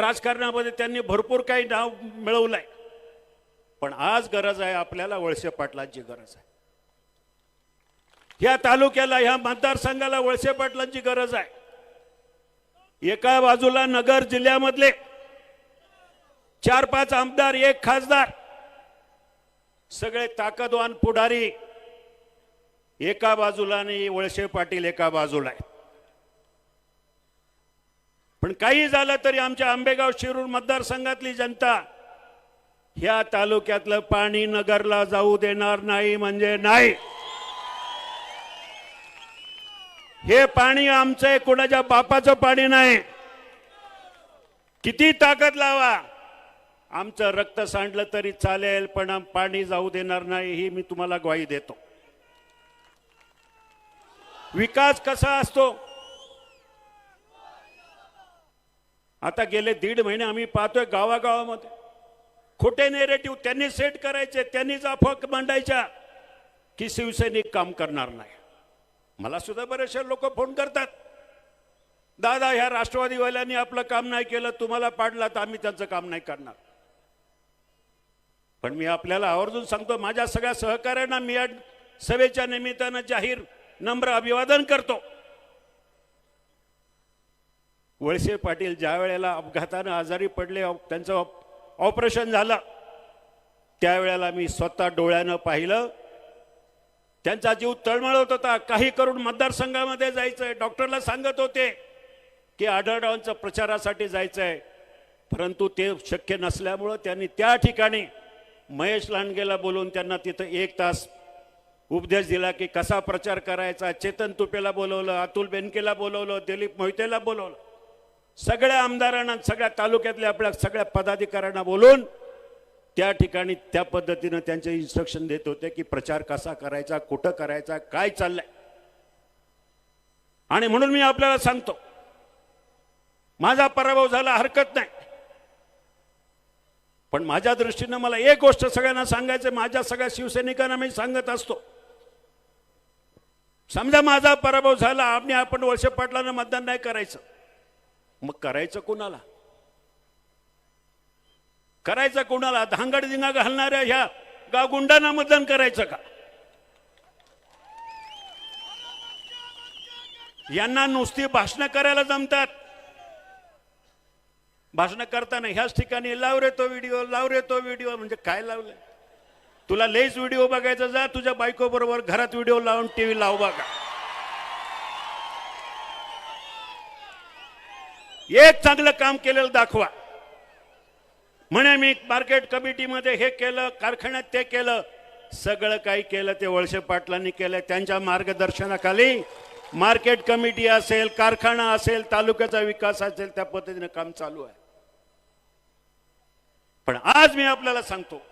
राजकारणामध्ये त्यांनी भरपूर काही नाव मिळवलंय. पण आज गरज आहे आपल्याला वळसे पाटलांची गरज आहे. ह्या तालुक्याला ह्या मतदारसंघाला वळसे पाटलांची गरज आहे. एका बाजूला नगर जिल्ह्यामधले चार पाच आमदार एक खासदार सगळे ताकदवान पुढारी एका बाजूला आणि वळसे पाटील एका बाजूला आहे पण काही झालं तरी आमच्या आंबेगाव शिरूर मतदारसंघातली जनता ह्या तालुक्यातलं पाणी नगरला जाऊ देणार नाही म्हणजे नाही. हे पाणी आमचं आहे कोणाच्या बापाचं पाणी नाही. किती ताकद लावा. आमचं रक्त सांडलं तरी चालेल पण पाणी जाऊ देणार नाही ही मी तुम्हाला ग्वाही देतो. विकास कसा असतो? आता गेले दीड महिने आम्ही पाहतोय गावागावामध्ये. खोटे नेरेटिव्ह त्यांनी सेट करायचे त्यांनीच अफवा मांडायच्या की शिवसैनिक काम करणार नाही. मला सुद्धा बरेचसे लोक फोन करतात. दादा ह्या राष्ट्रवादीवाल्यांनी आपलं काम नाही केलं तुम्हाला पाडला तर आम्ही त्यांचं काम नाही करणार. पण मी आपल्याला आवर्जून सांगतो माझ्या सगळ्या सहकाऱ्यांना मी या सभेच्या निमित्तानं जाहीर नम्र अभिवादन करतो. वळसे पाटील ज्या वेळेला अपघातानं आजारी पडले त्यांचं ऑप- ऑपरेशन झालं त्यावेळेला मी स्वतः डोळ्यानं पाहिलं. त्यांचा जीव तळमळत होता. काही करून मतदारसंघामध्ये जायचंय. डॉक्टरला सांगत होते की आढळरावांचं प्रचारासाठी जायचंय. परंतु ते शक्य नसल्यामुळं त्यांनी त्या ठिकाणी महेश लांडगेला बोलवून त्यांना तिथं एक तास उपदेश दिला की कसा प्रचार करायचा. चेतन तुपेला बोलवलं अतुल बेनकेला बोलवलं दिलीप मोहितेला बोलवलं. सगळ्या आमदारांना सगळ्या तालुक्यातल्या आपल्या सगळ्या पदाधिकाऱ्यांना बोलून त्या ठिकाणी त्या पद्धतीनं त्यांचे इन्स्ट्रक्शन देत होते की प्रचार कसा करायचा कुठं करायचा काय चाललंय. आणि म्हणून मी आपल्याला सांगतो माझा पराभव झाला हरकत नाही. पण माझ्या दृष्टीनं मला एक गोष्ट सगळ्यांना सांगायचं माझ्या सगळ्या शिवसैनिकांना मी सांगत असतो. समजा माझा पराभव झाला आणि आपण वर्ष पाटलांना मतदान नाही करायचं. मग करायचं कोणाला? करायचं कोणाला? धांगड दिंगा घालणाऱ्या ह्या गावगुंडांना मतदान करायचं का? यांना नुसती भाषणं करायला जमतात. भाषणं करताना ह्याच ठिकाणी लाव रे तो व्हिडिओ लाव रे तो व्हिडिओ. म्हणजे काय लावलं? तुला लेच व्हिडिओ बघायचा जा तुझ्या बायको बरोबर घरात व्हिडिओ लावून टीव्ही लाव बघा. एक चांगलं काम केलेलं दाखवा. म्हणे मी मार्केट कमिटीमध्ये हे केलं कारखान्यात ते केलं सगळं काही केलं ते वळसे पाटलांनी केलं त्यांच्या मार्गदर्शनाखाली मार्केट कमिटी असेल कारखाना असेल तालुक्याचा विकास असेल त्या पद्धतीनं काम चालू आहे. पण आज मी आपल्याला सांगतो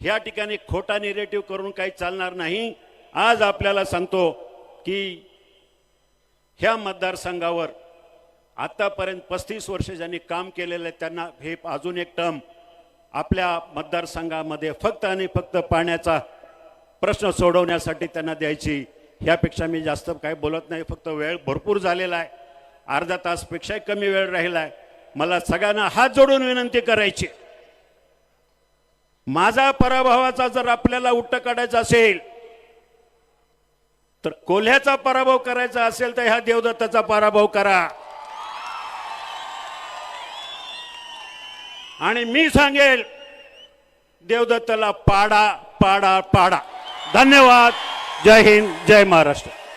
ह्या ठिकाणी खोटा निरेटिव्ह करून काही चालणार नाही. आज आपल्याला सांगतो की ह्या मतदारसंघावर आतापर्यंत पस्तीस वर्ष ज्यांनी काम केलेलं आहे त्यांना हे अजून एक टर्म आपल्या मतदारसंघामध्ये फक्त आणि फक्त पाण्याचा प्रश्न सोडवण्यासाठी त्यांना द्यायची. ह्यापेक्षा मी जास्त काही बोलत नाही फक्त वेळ भरपूर झालेला आहे. अर्धा तासपेक्षाही कमी वेळ राहिला आहे. मला सगळ्यांना हात जोडून विनंती करायची. माझा पराभवाचा जर आपल्याला उट्ट काढायचा असेल तर कोल्ह्याचा पराभव करायचा असेल तर ह्या देवदत्ताचा पराभव करा. आणि मी सांगेल देवदत्ताला पाडा पाडा पाडा. धन्यवाद. जय हिंद जय महाराष्ट्र.